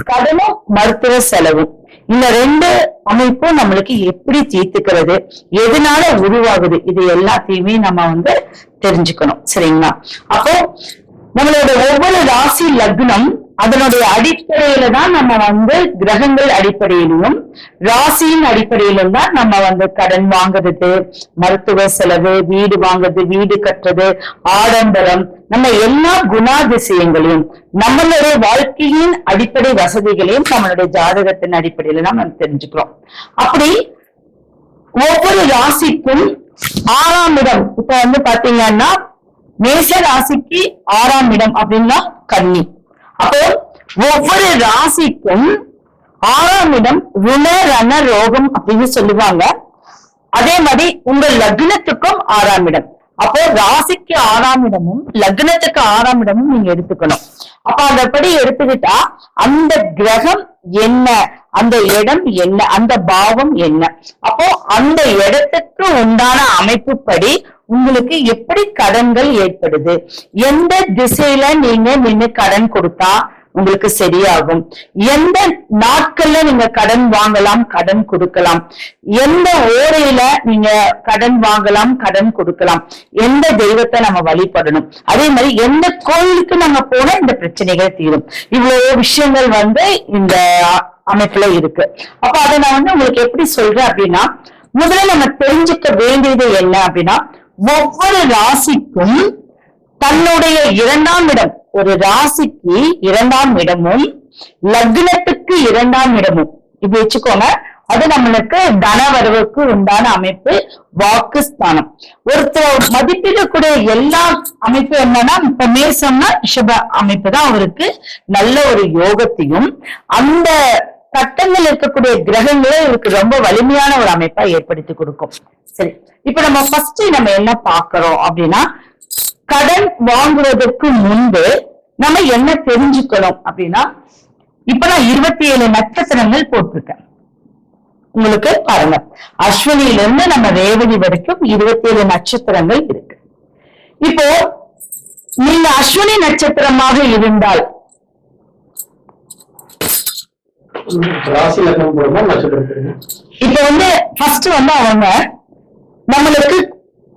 கடனும் மருத்துவ செலவும் இந்த ரெண்டு அமைப்பும் நம்மளுக்கு எப்படி தீர்த்துக்கிறது எதனால உருவாகுது இது எல்லாத்தையுமே நம்ம வந்து தெரிஞ்சுக்கணும். சரிங்களா? அப்போ நம்மளோட ஒவ்வொரு ராசி லக்னம் அதனுடைய அடிப்படையில தான் நம்ம வந்து கிரகங்கள் அடிப்படையிலும் ராசியின் அடிப்படையிலும் தான் நம்ம வந்து கடன் வாங்குறது மருத்துவ செலவு வீடு வாங்குறது வீடு கட்டுறது ஆடம்பரம் நம்ம எல்லா குணாதிசயங்களையும் நம்மளுடைய வாழ்க்கையின் அடிப்படை வசதிகளையும் நம்மளுடைய ஜாதகத்தின் அடிப்படையில தான் நம்ம தெரிஞ்சுக்கிறோம். அப்படி ஒவ்வொரு ராசிக்கும் ஆறாம் இடம். இப்ப வந்து பாத்தீங்கன்னா மேஷ ராசிக்கு ஆறாம் இடம் அப்படின்னா கன்னி. அப்போ ஒவ்வொரு ராசிக்கும் ஆறாம் இடம் ருண ரண ரோகம் அப்படின்னு சொல்லுவாங்க. அதே மாதிரி உங்க லக்னத்துக்கும் ஆறாம் இடம். அப்போ ராசிக்கு ஆறாம் இடமும் லக்னத்துக்கு ஆறாம் இடமும் நீங்க எடுத்துக்கணும். அப்ப அதப்படி எடுத்துக்கிட்டா அந்த கிரகம் என்ன? அந்த இடம் என்ன? அந்த பாவம் என்ன? அப்போ அந்த இடத்துக்கு உண்டான அமைப்புப்படி உங்களுக்கு எப்படி கடன்கள் ஏற்படுது? எந்த திசையில நீங்க நின்னு கடன் கொடுத்தா உங்களுக்கு சரியாகும்? எந்த நாட்கள்ல நீங்க கடன் வாங்கலாம் கடன் கொடுக்கலாம்? எந்த ஓரையில நீங்க கடன் வாங்கலாம் கடன் கொடுக்கலாம்? எந்த தெய்வத்தை நம்ம வழிபடணும்? அதே மாதிரி எந்த கோயிலுக்கு நம்ம போனா இந்த பிரச்சனைகள் தீரும். இவ்வளவு விஷயங்கள் வந்து இந்த அமைப்புல இருக்கு. அப்ப அதை நான் வந்து உங்களுக்கு எப்படி சொல்றேன் அப்படின்னா முதல்ல நம்ம தெரிஞ்சுக்க வேண்டியது என்ன அப்படின்னா ஒவ்வொரு ராசிக்கும் தன்னுடைய இரண்டாம் இடம். ஒரு ராசிக்கு இரண்டாம் இடமும் லக்னத்துக்கு இரண்டாம் இடமும். இப்படி வச்சுக்கோங்க. அது நம்மளுக்கு தனவரவுக்கு உண்டான அமைப்பு வாக்குஸ்தானம். ஒருத்தர் மதிப்பிடக்கூடிய எல்லா அமைப்பு என்னன்னா இப்ப மேசம்னா ரிஷப அமைப்பு தான் அவருக்கு. நல்ல ஒரு யோகத்தையும் அந்த கட்டங்கள் இருக்கக்கூடிய கிரகங்களே இவருக்கு ரொம்ப வலிமையான ஒரு அமைப்பா ஏற்படுத்தி கொடுக்கும். சரி இப்ப நம்ம ஃபர்ஸ்ட் நம்ம என்ன பாக்குறோம் அப்படின்னா கடன் வாங்குவதற்கு முன்பு நம்ம என்ன தெரிஞ்சுக்கணும் அப்படின்னா இப்ப நான் இருபத்தி ஏழு நட்சத்திரங்கள் போட்டிருக்கேன். உங்களுக்கு பாருங்க. அஸ்வினியிலிருந்து நம்ம ரேவதி வரைக்கும் இருபத்தி ஏழு நட்சத்திரங்கள் இருக்கு. இப்போ நீங்க அஸ்வினி நட்சத்திரமாக இருந்தால் ராசி லக்னம் போடுமா நட்சத்திரம் போடுமா இப்ப வந்து ஃபர்ஸ்ட் வந்து அவங்க நம்மளுக்கு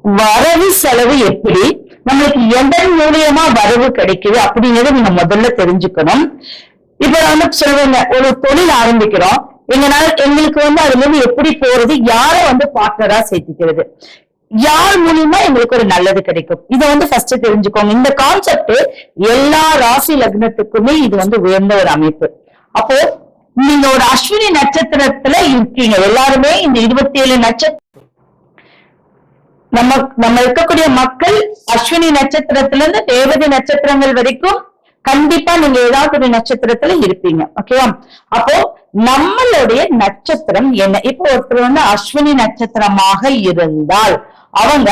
வரவு செலவு எப்படி? நம்மளுக்கு எதன் மூலியமா வரவு கிடைக்குது அப்படிங்கறத நீங்க முதல்ல தெரிஞ்சுக்கணும். இப்ப வந்து சொல்லுவாங்க ஒரு தொழில் ஆரம்பிக்கிறோம். எங்கனால எங்களுக்கு வந்து அதுல இருந்து எப்படி போறது? யாரை வந்து பார்ட்னரா சேர்த்திக்கிறது? யார் மூலியமா எங்களுக்கு ஒரு நல்லது கிடைக்கும்? இதை வந்து ஃபர்ஸ்ட் தெரிஞ்சுக்கோங்க. இந்த கான்செப்ட் எல்லா ராசி லக்னத்துக்குமே இது வந்து உயர்ந்த ஒரு அமைப்பு. அப்போ நீங்க ஒரு அஸ்வினி நட்சத்திரத்துல இருக்கீங்க. எல்லாருமே இந்த இருபத்தி ஏழு நட்சத்திரம் நம்ம நம்ம இருக்கக்கூடிய மக்கள் அஸ்வினி நட்சத்திரத்துல இருந்து தேவதை நட்சத்திரங்கள் வரைக்கும் கண்டிப்பா நீங்க ஏதாவது ஒரு நட்சத்திரத்துல இருப்பீங்க. ஓகேவா அப்போ நம்மளுடைய நட்சத்திரம் என்ன? இப்போ ஒருத்தர் வந்து அஸ்வினி நட்சத்திரமாக இருந்தால் அவங்க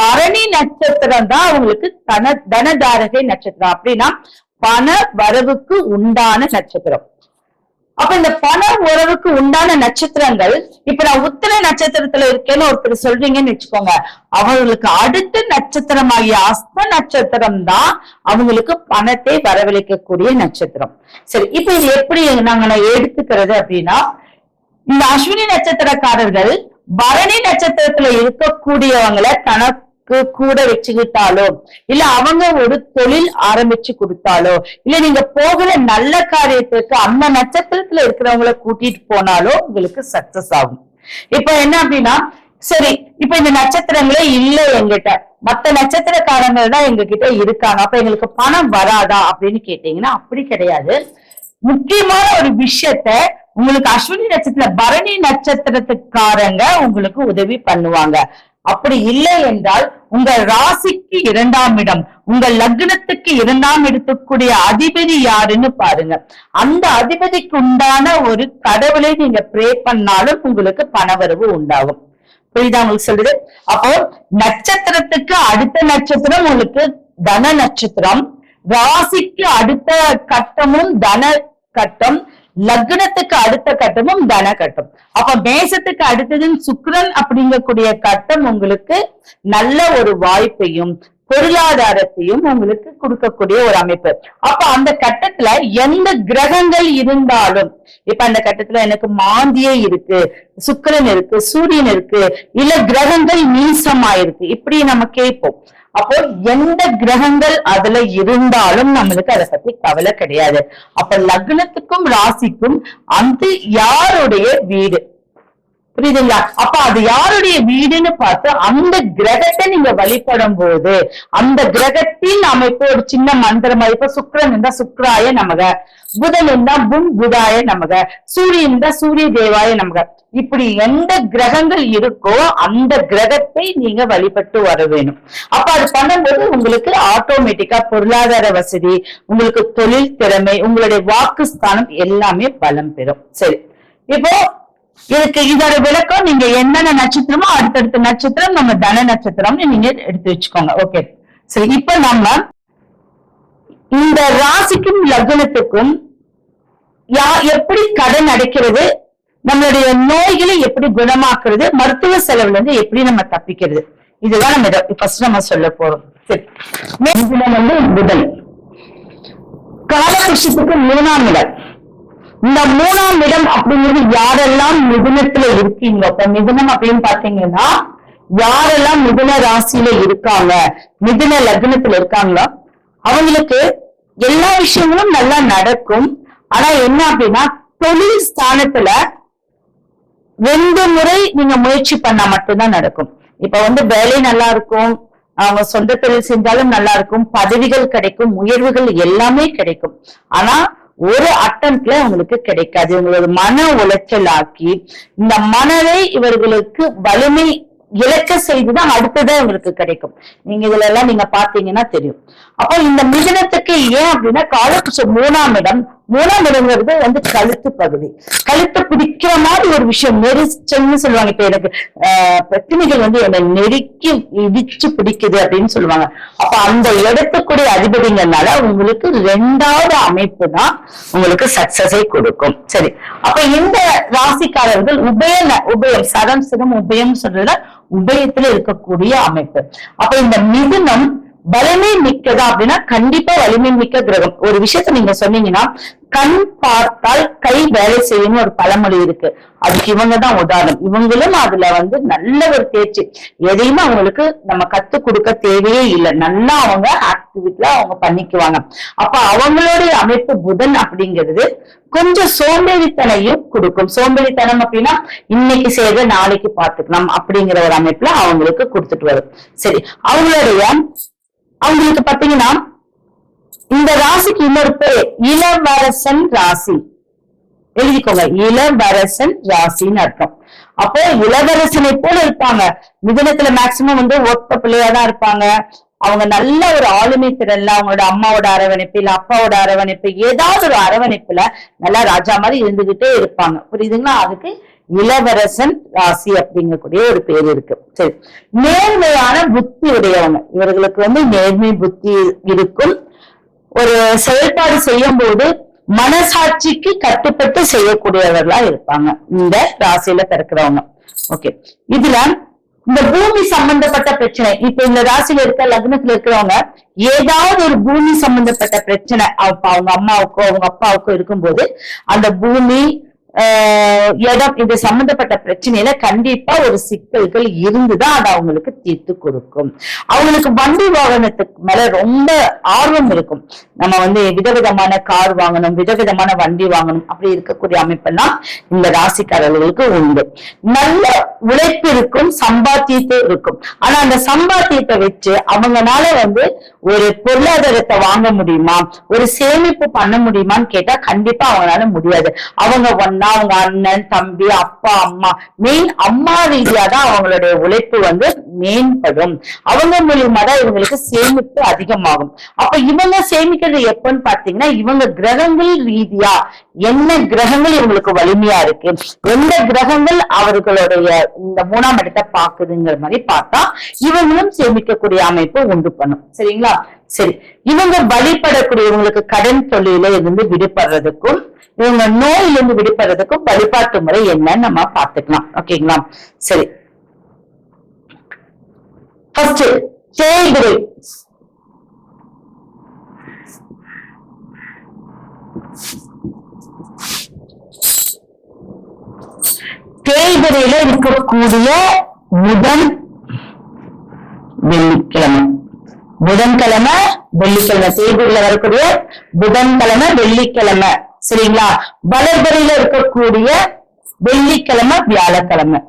பரணி நட்சத்திரம் தான் அவங்களுக்கு தன தனதாரகை நட்சத்திரம். அப்படின்னா பண வரவுக்கு உண்டான நட்சத்திரம். அப்ப இந்த பண உறவுக்கு உண்டான நட்சத்திரங்கள் இப்ப நான் உத்திர நட்சத்திரத்துல இருக்கேன்னு ஒருத்தர் சொல்றீங்கன்னு வச்சுக்கோங்க. அவங்களுக்கு அடுத்த நட்சத்திரமாகிய அஸ்த நட்சத்திரம் தான் அவங்களுக்கு பணத்தை வரவழைக்கக்கூடிய நட்சத்திரம். சரி இப்ப இது எப்படி நாங்க நான் எடுத்துக்கிறது அப்படின்னா இந்த அஸ்வினி நட்சத்திரக்காரர்கள் பரணி நட்சத்திரத்துல இருக்கக்கூடியவங்களை தனக்கு கூட வச்சுக்கிட்டாலோ இல்ல அவங்க ஒரு தொழில் ஆரம்பிச்சு கொடுத்தாலோ? இல்ல நீங்க போகிற நல்ல காரியத்துக்கு அந்த நட்சத்திரத்துல இருக்கிறவங்கள கூட்டிட்டு போனாலோ உங்களுக்கு சக்சஸ் ஆகும். இப்ப என்ன அப்படின்னா சரி இப்ப இந்த நட்சத்திரங்களே இல்ல எங்கிட்ட மத்த நட்சத்திரக்காரங்க தான் எங்க கிட்ட இருக்காங்க. அப்ப எங்களுக்கு பணம் வராதா அப்படின்னு கேட்டீங்கன்னா அப்படி கிடையாது. முக்கியமான ஒரு விஷயத்த உங்களுக்கு அஸ்வினி நட்சத்திர பரணி நட்சத்திரத்துக்காரங்க உங்களுக்கு உதவி பண்ணுவாங்க. அப்படி இல்லை என்றால் உங்க ராசிக்கு இரண்டாம் இடம் உங்க லக்னத்துக்கு இரண்டாம் இடத்துக்குரிய அதிபதி யாருன்னு பாருங்க. அந்த அதிபதிக்கு உண்டான ஒரு கடவுளை நீங்க ப்ரே பண்ணாலும் உங்களுக்கு பணவரவு உண்டாகும். புரியுதா உங்களுக்கு சொல்றது அப்போ நட்சத்திரத்துக்கு அடுத்த நட்சத்திரம் உங்களுக்கு தன நட்சத்திரம் ராசிக்கு அடுத்த கட்டமும் தன கட்டம் லக்னத்துக்கு அடுத்த கட்டமும் தன கட்டம். அப்ப மேசத்துக்கு அடுத்தது சுக்ரன் அப்படிங்கக்கூடிய கட்டம் உங்களுக்கு நல்ல ஒரு வாய்ப்பையும் பொருளாதாரத்தையும் உங்களுக்கு கொடுக்கக்கூடிய ஒரு அமைப்பு. அப்ப அந்த கட்டத்துல எந்த கிரகங்கள் இருந்தாலும் இப்ப அந்த கட்டத்துல எனக்கு மாந்தியே இருக்கு சுக்கரன் இருக்கு சூரியன் இருக்கு இல்ல கிரகங்கள் நீசமாயிருக்கு இப்படி நம்ம கேட்போம். அப்போ எந்த கிரகங்கள் அதுல இருந்தாலும் நம்மளுக்கு அதை பத்தி கவலை கிடையாது. அப்ப லக்னத்துக்கும் ராசிக்கும் அந்த யாருடைய வீடு? புரியுதுங்களா? அப்ப அது யாருடைய வீடுன்னு பார்த்து அந்த கிரகத்தை நீங்க வழிபடும் போது அந்த கிரகத்தின் அமைப்பு ஒரு சின்ன மந்திரம் இப்ப சுக்கரன் இருந்தா சுக்ராய நமக புதன் இருந்தா புன் புதாய நமக சூரியன் இருந்தா சூரிய தேவாய நமக. இப்படி எந்த கிரகங்கள் இருக்கோ அந்த கிரகத்தை நீங்க வழிபட்டு வர வேணும். அப்ப அது பண்ணும்போது உங்களுக்கு ஆட்டோமேட்டிக்கா பொருளாதார வசதி உங்களுக்கு தொழில் திறமை உங்களுடைய வாக்கு ஸ்தானம் எல்லாமே பலம் பெறும். சரி. இப்போ இதுக்கு இதோட விளக்கம் நீங்க என்னென்ன நட்சத்திரமோ அடுத்தடுத்த நட்சத்திரம் நம்ம தன நட்சத்திரம்னு நீங்க எடுத்து வச்சுக்கோங்க. ஓகே சரி இப்ப நம்ம இந்த ராசிக்கும் லக்னத்துக்கும் யா எப்படி கடன் அடைக்கிறது நம்மளுடைய நோய்களை எப்படி குணமாக்குறது மருத்துவ செலவுல இருந்து எப்படி நம்ம தப்பிக்கிறது. இதுதான் நம்ம ஃபர்ஸ்ட் நம்ம சொல்ல போறோம். சரி. வந்து புதன் காலபுருஷத்துக்கு மூணாம் இடம். இந்த மூணாம் இடம் அப்படிங்கிறது யாரெல்லாம் மிதுனத்துல இருக்கீங்க? இப்ப மிதுனம் அப்படின்னு பாத்தீங்கன்னா யாரெல்லாம் மிதுன ராசியில இருக்காங்க? மிதுன லக்னத்துல இருக்காங்களோ? அவங்களுக்கு எல்லா விஷயங்களும் நல்லா நடக்கும். ஆனா என்ன அப்படின்னா தொழில் ஸ்தானத்துல ரெண்டு முறை நீங்க முயற்சி பண்ணா மட்டும்தான் நடக்கும். இப்ப வந்து வேலை நல்லா இருக்கும். அவங்க சொந்த தொழில் செஞ்சாலும் நல்லா இருக்கும். பதவிகள் கிடைக்கும். உயர்வுகள் எல்லாமே கிடைக்கும். ஆனா ஒரு அட்டம்ப்ட்ல உங்களுக்கு கிடைக்காது. இவங்களோட மன உளைச்சல் ஆக்கி இந்த மனதை இவர்களுக்கு வலிமை இழக்க செய்துதான் அடுத்ததான் உங்களுக்கு கிடைக்கும். நீங்க இதுல எல்லாம் நீங்க பாத்தீங்கன்னா தெரியும். அப்போ இந்த மிதனத்துக்கு ஏன் அப்படின்னா காலப்புச்ச மூணாம் இடம் மூணாம் வந்து கழுத்து பகுதி. கழுத்தை பிடிக்கிற மாதிரி ஒரு விஷயம் நெரிச்சல்னு சொல்லுவாங்க. இப்ப எனக்கு ஆஹ் பிரச்சனைகள் வந்து என்னை நெருக்கி இடிச்சு பிடிக்குது அப்படின்னு சொல்லுவாங்க. அப்ப அந்த இடத்துக்குடைய அதிபதிங்கிறதுனால உங்களுக்கு ரெண்டாவது அமைப்பு தான் உங்களுக்கு சக்சஸை கொடுக்கும். சரி. அப்ப இந்த ராசிக்காரர்கள் உபய உபயம் சரம் சிரம் உபயம் சொல்றது உபயத்துல இருக்கக்கூடிய அமைப்பு. அப்ப இந்த மிதுனம் வலிமை மிக்கதா அப்படின்னா கண்டிப்பா வலிமை மிக்க கிரகம். ஒரு விஷயத்த நீங்க சொன்னீங்கன்னா கண் பார்த்தால் கை வேலை செய்யணும் ஒரு பழமொழி இருக்கு. அதுக்கு இவங்க தான் உதாரணம். இவங்களும் அதுல வந்து நல்ல ஒரு தேர்ச்சி. எதையுமே அவங்களுக்கு நம்ம கத்து கொடுக்க தேவையே இல்லை. நல்லா அவங்க ஆக்டிவிட்டில அவங்க பண்ணிக்குவாங்க. அப்ப அவங்களுடைய அமைப்பு புதன் அப்படிங்கிறது கொஞ்சம் சோம்பேறித்தனையும் கொடுக்கும். சோம்பேறித்தனம் அப்படின்னா இன்னைக்கு செய்த நாளைக்கு பார்த்துக்கலாம் அப்படிங்கிற ஒரு அமைப்புல அவங்களுக்கு கொடுத்துட்டு வரும். சரி அவங்களுடைய அவங்களுக்கு பாத்தீங்கன்னா இந்த ராசிக்கு இன்னொரு பேர் இளவரசன் ராசி. எழுதிக்கோங்க இளவரசன் ராசின்னு அர்த்தம். அப்போ இளவரசனை போல இருப்பாங்க. மிதனத்துல மேக்சிமம் வந்து ஒத்த பிள்ளையா தான் இருப்பாங்க. அவங்க நல்ல ஒரு ஆளுமை திறன்ல அவங்களோட அம்மாவோட அரவணைப்பு இல்ல அப்பாவோட அரவணைப்பு ஏதாவது ஒரு அரவணைப்புல நல்லா ராஜா மாதிரி இருந்துகிட்டே இருப்பாங்க. புரியுதுங்களா? அதுக்கு இளவரசன் ராசி அப்படிங்கக்கூடிய ஒரு பேர் இருக்கு. சரி. நேர்மையான புத்தி உடையவங்க. இவர்களுக்கு வந்து நேர்மை புத்தி இருக்கும். ஒரு செயல்பாடு செய்யும் போது மனசாட்சிக்கு கட்டுப்பட்டு செய்யக்கூடியவர்களா இருப்பாங்க. இந்த ராசியில பிறக்கிறவங்க. ஓகே இதுல இந்த பூமி சம்பந்தப்பட்ட பிரச்சனை. இப்ப இந்த ராசியில இருக்க லக்னத்துல இருக்கிறவங்க ஏதாவது ஒரு பூமி சம்பந்தப்பட்ட பிரச்சனை. அப்ப அவங்க அம்மாவுக்கோ அவங்க அப்பாவுக்கோ இருக்கும்போது அந்த பூமி இடம் இது சம்பந்தப்பட்ட பிரச்சனையில கண்டிப்பா ஒரு சிக்கல்கள் இருந்துதான் அது அவங்களுக்கு தீர்த்து கொடுக்கும். அவங்களுக்கு வண்டி வாகனத்துக்கு மேல ரொம்ப ஆர்வம் இருக்கும். நம்ம வந்து விதவிதமான கார் வாங்கணும் விதவிதமான வண்டி வாங்கணும். அப்படி இருக்கக்கூடிய அமைப்பெல்லாம் இந்த ராசிக்காரர்களுக்கு உண்டு. நல்ல உழைப்பு இருக்கும் சம்பாத்தியத்தை இருக்கும். ஆனா அந்த சம்பாத்தியத்தை வச்சு அவங்கனால வந்து ஒரு பொருளாதாரத்தை வாங்க முடியுமா? ஒரு சேமிப்பு பண்ண முடியுமான்னு கேட்டா கண்டிப்பா அவங்களால முடியாது. அவங்க ஒன்னா அவங்க அண்ணன் தம்பி அப்பா அம்மா. மெயின் அம்மா ரீதியா தான் அவங்களுடைய உழைப்பு வந்து மேம்படும். அவங்க மூலியமா தான் இவங்களுக்கு சேமிப்பு அதிகமாகும். அப்ப இவங்க சேமிக்கிறது எப்பன்னு பாத்தீங்கன்னா இவங்க கிரகங்கள் ரீதியா என்ன கிரகங்கள் இவங்களுக்கு வலிமையா இருக்கு? எந்த கிரகங்கள் அவர்களுடைய இந்த மூணாம் இடத்தை பாக்குதுங்கிற மாதிரி பார்த்தா இவங்களும் சேமிக்கக்கூடிய அமைப்பு உண்டு பண்ணும். சரிங்களா? சரி. இவங்க வழிபடக்கூடிய இவங்களுக்கு கடன் தொழில இருந்து விடுபடுறதுக்கும் இவங்க நோயிலிருந்து விடுபடுறதுக்கும் வழிபாட்டு முறை என்னன்னு நம்ம பாத்துக்கலாம் ஓகேங்களா? சரி. ஃபர்ஸ்ட் தேய்பிரை. தேய்பிரையில இருக்கக்கூடிய புதன் வெள்ளிக்கிழமை. புதன்கிழமை வெள்ளிக்கிழமை. தேய்பிரையில வரக்கூடிய புதன்கிழமை வெள்ளிக்கிழமை. சரிங்களா? வளர்பிறையில இருக்கக்கூடிய வெள்ளிக்கிழமை வியாழக்கிழமை.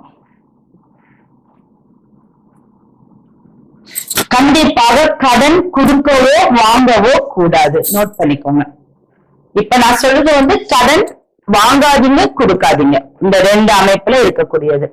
கண்டிப்பாக கடன் கொடுக்கவோ வாங்கவோ கூடாது. நோட் பண்ணிக்கோங்க. இப்ப நான் சொல்றது வந்து கடன் வாங்காதீங்க கொடுக்காதீங்க. இந்த ரெண்டு அமைப்புல இருக்கக்கூடியது.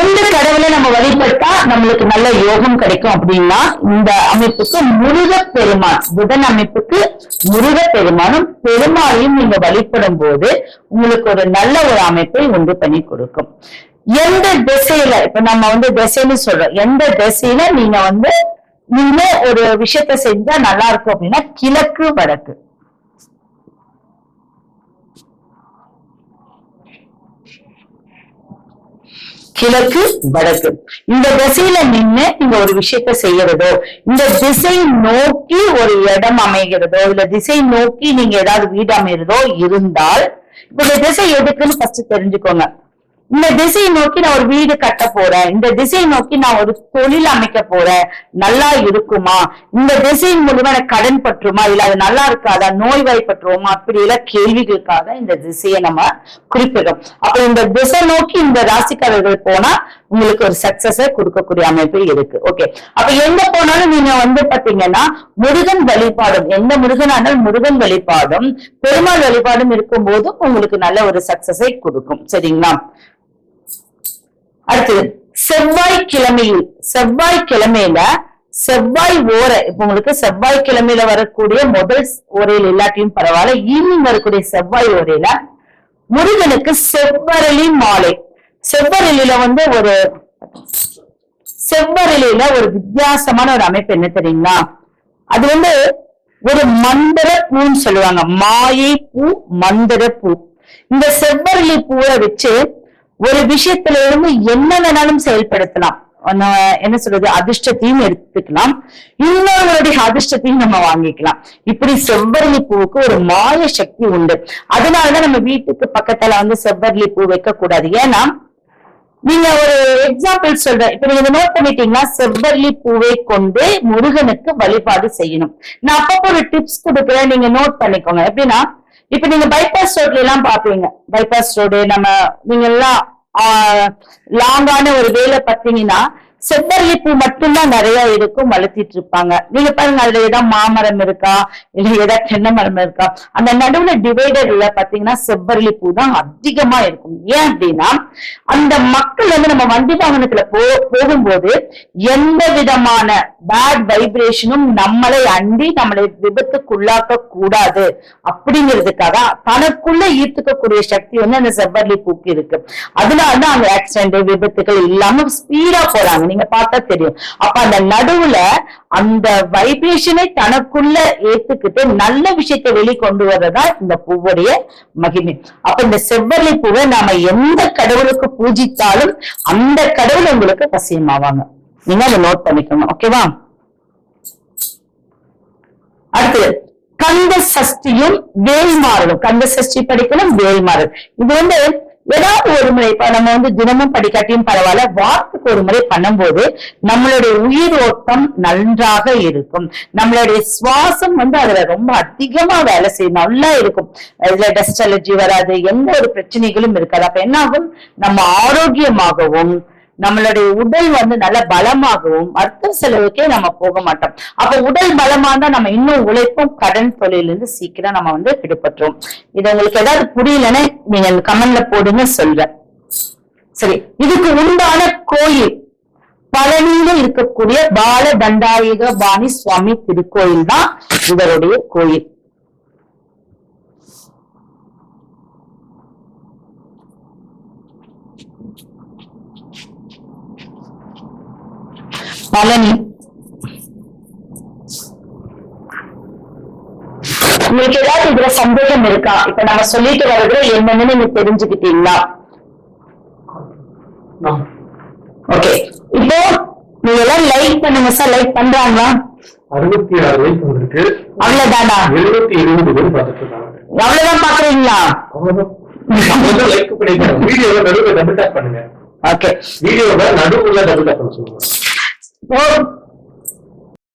எந்த கடவுளை நம்ம வழிபட்டா நம்மளுக்கு நல்ல யோகம் கிடைக்கும் அப்படின்னா இந்த அமைப்புக்கு முருக பெருமான் புதன் அமைப்புக்கு முருக பெருமானும் பெருமாளையும் நீங்க வழிபடும் போது உங்களுக்கு ஒரு நல்ல ஒரு அமைப்பை உண்டு பண்ணி கொடுக்கும். எந்த திசையில இப்ப நம்ம வந்து திசைன்னு சொல்றோம். எந்த திசையில நீங்க வந்து நீங்க ஒரு விஷயத்த செஞ்சா நல்லா இருக்கும் அப்படின்னா கிழக்கு வடக்கு. கிழக்கு வடக்கு. இந்த திசையில நின்னு நீங்க ஒரு விஷயத்த செய்யறதோ இந்த திசை நோக்கி ஒரு இடம் அமைகிறதோ இல்ல திசை நோக்கி நீங்க ஏதாவது வீடு அமைகிறதோ இருந்தால் இப்ப இந்த திசை எதுக்குன்னு ஃபர்ஸ்ட் தெரிஞ்சுக்கோங்க. இந்த திசையை நோக்கி நான் ஒரு வீடு கட்ட போறேன். இந்த திசையை நோக்கி நான் ஒரு தொழில் அமைக்க போறேன். நல்லா இருக்குமா? இந்த திசையின் மூலமா எனக்கு கடன் பற்றுமா? இல்ல அது நல்லா இருக்காதா? நோய் வாய்ப்பற்றுவோமா அப்படி எல்லாம் கேள்விகளுக்காக இந்த திசையை நம்ம குறிப்பிடும் அப்ப இந்த திசை நோக்கி இந்த ராசிக்காரர்கள் போனா உங்களுக்கு ஒரு சக்சஸ கொடுக்கக்கூடிய அமைப்பு இருக்கு. ஓகே அப்ப எங்க போனாலும் நீங்க வந்து பாத்தீங்கன்னா முருகன் வழிபாடும் எந்த முருகனா முருகன் வழிபாடும் பெருமாள் வழிபாடும் இருக்கும் போதும் உங்களுக்கு நல்ல ஒரு சக்சஸை கொடுக்கும். சரிங்களா? அடுத்தது செவ்வாய் கிழமையில் செவ்வாய் கிழமையில செவ்வாய் ஓரை இப்ப உங்களுக்கு செவ்வாய் கிழமையில வரக்கூடிய முதல் ஓரையில் எல்லாத்தையும் பரவாயில்ல ஈவினிங் வரக்கூடிய செவ்வாய் ஓரையில முருகனுக்கு செவ்வரளி மாலை. செவ்வரளியில வந்து ஒரு செவ்வரளியில ஒரு வித்தியாசமான ஒரு அமைப்பு என்ன தெரியுங்களா? அது வந்து ஒரு மந்திர பூன்னு சொல்லுவாங்க மாயை பூ மந்திர பூ இந்த செவ்வரளி பூவை வச்சு ஒரு விஷயத்துல இருந்து என்ன வேணாலும் செயல்படுத்தலாம். என்ன சொல்றது அதிர்ஷ்டத்தையும் எடுத்துக்கலாம். இன்னொருவருடைய அதிர்ஷ்டத்தையும் நம்ம வாங்கிக்கலாம். இப்படி செவ்வரளி பூவுக்கு ஒரு மாய சக்தி உண்டு. அதனாலதான் நம்ம வீட்டுக்கு பக்கத்துல வந்து செவ்வரளி பூ வைக்க கூடாது ஏன்னா நீங்க ஒரு எக்ஸாம்பிள் சொல்றேன் இப்ப நீங்க நோட் பண்ணிட்டீங்கன்னா செவ்வரளி பூவை கொண்டு முருகனுக்கு வழிபாடு செய்யணும். நான் அப்பப்போ ஒரு டிப்ஸ் கொடுக்குறேன் நீங்க நோட் பண்ணிக்கோங்க. எப்படின்னா இப்ப நீங்க பைபாஸ் ரோட்ல எல்லாம் பாப்பீங்க. பைபாஸ் ரோடு நம்ம நீங்க எல்லாம் லாங்கான ஒரு வேலை பார்த்தீங்கன்னா செவ்வரளி பூ மட்டும்தான் நிறைய இருக்கும் வளர்த்திட்டு இருப்பாங்க. நீங்க பாருங்க அதுல ஏதாவது மாமரம் இருக்கா? இல்ல ஏதாவது தென்னை மரம் இருக்கா? அந்த நடுவுல டிவைடர்ல பாத்தீங்கன்னா செவ்வரளி பூ தான் அதிகமா இருக்கும். ஏன் அப்படின்னா அந்த மக்கள் வந்து நம்ம வண்டி வாகனத்துல போ போகும்போது எந்த விதமான பேட் வைப்ரேஷனும் நம்மளை அண்டி நம்மளை விபத்துக்குள்ளாக்க கூடாது. அப்படிங்கிறதுக்காக தனக்குள்ள ஈர்த்துக்கக்கூடிய சக்தி வந்து அந்த செவ்வரளி பூக்கு இருக்கு. அதனாலதான் அந்த ஆக்சிடென்ட் விபத்துகள் இல்லாம ஸ்பீடா போறாங்க. நீங்க பார்த்தா தெரியும். அப்ப அந்த நடுவுல அந்த வைப்ரேஷனை தனக்குள்ள ஏத்துக்கிட்டு நல்ல விஷயத்தை வெளிக்கொண்டு வர்றதா இந்த பூவுடைய மகிமை. அப்ப இந்த செவ்வரளி பூவை நாம எந்த கடவுளுக்கு பூஜித்தாலும் அந்த கடவுள் உங்களுக்கு வசியமாவாங்க. நீங்க அதை நோட் பண்ணிக்கணும் ஓகேவா அடுத்து கந்த சஷ்டியும் வேல்மாறலும் கந்த சஷ்டி படிக்கணும் வேல்மாறல் இது வந்து ஏதாவது ஒரு முறை இப்ப நம்ம வந்து தினமும் படிக்காட்டியும் பரவாயில்ல வாரத்துக்கு ஒரு முறை பண்ணும்போது நம்மளுடைய உயிர் ஓட்டம் நன்றாக இருக்கும். நம்மளுடைய சுவாசம் வந்து அதுல ரொம்ப அதிகமா வேலை செய்யும் நல்லா இருக்கும். இதுல டஸ்ட் அலர்ஜி வராது எந்த ஒரு பிரச்சனைகளும் இருக்காது. அப்ப என்ன ஆகும் நம்ம ஆரோக்கியமாகவும் நம்மளுடைய உடல் வந்து நல்ல பலமாகவும் மருத்துவ செலவுக்கே நம்ம போக மாட்டோம். அப்ப உடல் பலமா இருந்தா நம்ம இன்னும் உழைப்போம் கடன் தொழில இருந்து சீக்கிரம் நம்ம வந்து விடுபட்டுரும். இது உங்களுக்கு ஏதாவது புரியலன்னு நீங்க கமெண்ட்ல போடுங்க சொல்றேன். சரி இதுக்கு உண்டான கோயில் பழனியில இருக்கக்கூடிய பால தண்டாயுக பாணி சுவாமி திருக்கோயில் தான் இவருடைய கோயில். பழனி உங்களுக்கு ஏதாவது இதுல சந்தேகம் இருக்கா? இப்ப நம்ம சொல்லிட்டு வர்றது என்னன்னு நீங்க தெரிஞ்சுக்கிட்டீங்களா. ஓகே இப்போ நீங்க எல்லாம் லைக் பண்ணுங்க சார் லைக் பண்றாங்களா? அறுபத்தி ஆறு வயசு வந்திருக்கு. அவ்வளவுதானா? எழுபத்தி எழுபது பேர் பார்த்துட்டு இருக்காங்க அவ்வளவுதான். பாக்குறீங்களா லைக் பண்ணிருக்காங்க வீடியோவை நடுவில் டபுள் டேப் பண்ணுங்க. ஓகே வீடியோவை நடுவுல டபுள் டேப் பண்ண சொல்லுங்க. Well,